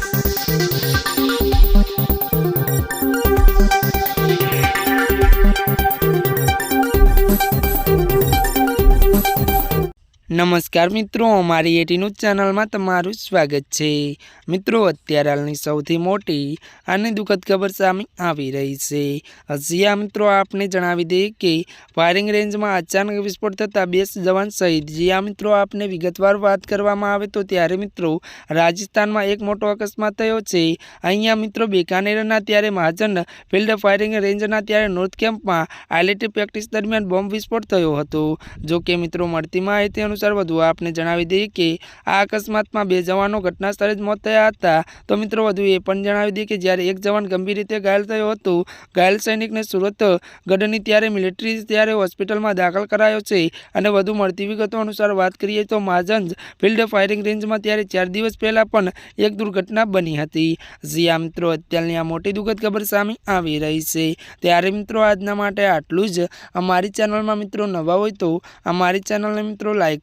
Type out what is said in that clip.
Thank નમસ્કાર મિત્રો, અમારી એટીનું ચેનલમાં તમારું સ્વાગત છે. મિત્રો, અત્યારે હાલની સૌથી મોટી અને દુઃખદ ખબર સામે આવી રહી છે. હજી મિત્રો, આપને જણાવી દઈએ કે ફાયરિંગ રેન્જમાં અચાનક વિસ્ફોટ થતાં બે જવાન શહીદ. જ્યાં મિત્રો, આપને વિગતવાર વાત કરવામાં આવે તો ત્યારે મિત્રો, રાજસ્થાનમાં એક મોટો અકસ્માત થયો છે. અહીંયા મિત્રો, બિકાનેરના ત્યારે મહાજન ફિલ્ડ ફાયરિંગ રેન્જના ત્યારે નોર્થ કેમ્પમાં આઈલેટી પ્રેક્ટિસ દરમિયાન બોમ્બ વિસ્ફોટ થયો હતો. જો કે મિત્રો, મળતી માહિતી અનુસાર વધુ આપને જણાવી દઈએ કે આ અકસ્માતમાં બે જવાનો ઘટના સ્થળે જ મોત થયા હતા. તો મિત્રો, વધુ એ પણ જણાવી દઈએ કે જ્યારે એક જવાન ગંભીર રીતે ઘાયલ થયો હતો, ઘાયલ સૈનિકને સુરત ગઢની ત્યારે મિલિટરી ત્યારે હોસ્પિટલમાં દાખલ કરાયો છે અને વધુ મળતી વિગતો અનુસાર વાત કરીએ તો મહાજન ફિલ્ડ ફાયરિંગ રેન્જમાં ત્યારે ચાર દિવસ પહેલાં પણ એક દુર્ઘટના બની હતી. જ્યાં મિત્રો, અત્યારની આ મોટી દુઃખદ ખબર સામે આવી રહી છે. ત્યારે મિત્રો, આજના માટે આટલું જ. અમારી ચેનલમાં મિત્રો નવા હોય તો અમારી ચેનલને મિત્રો લાઇક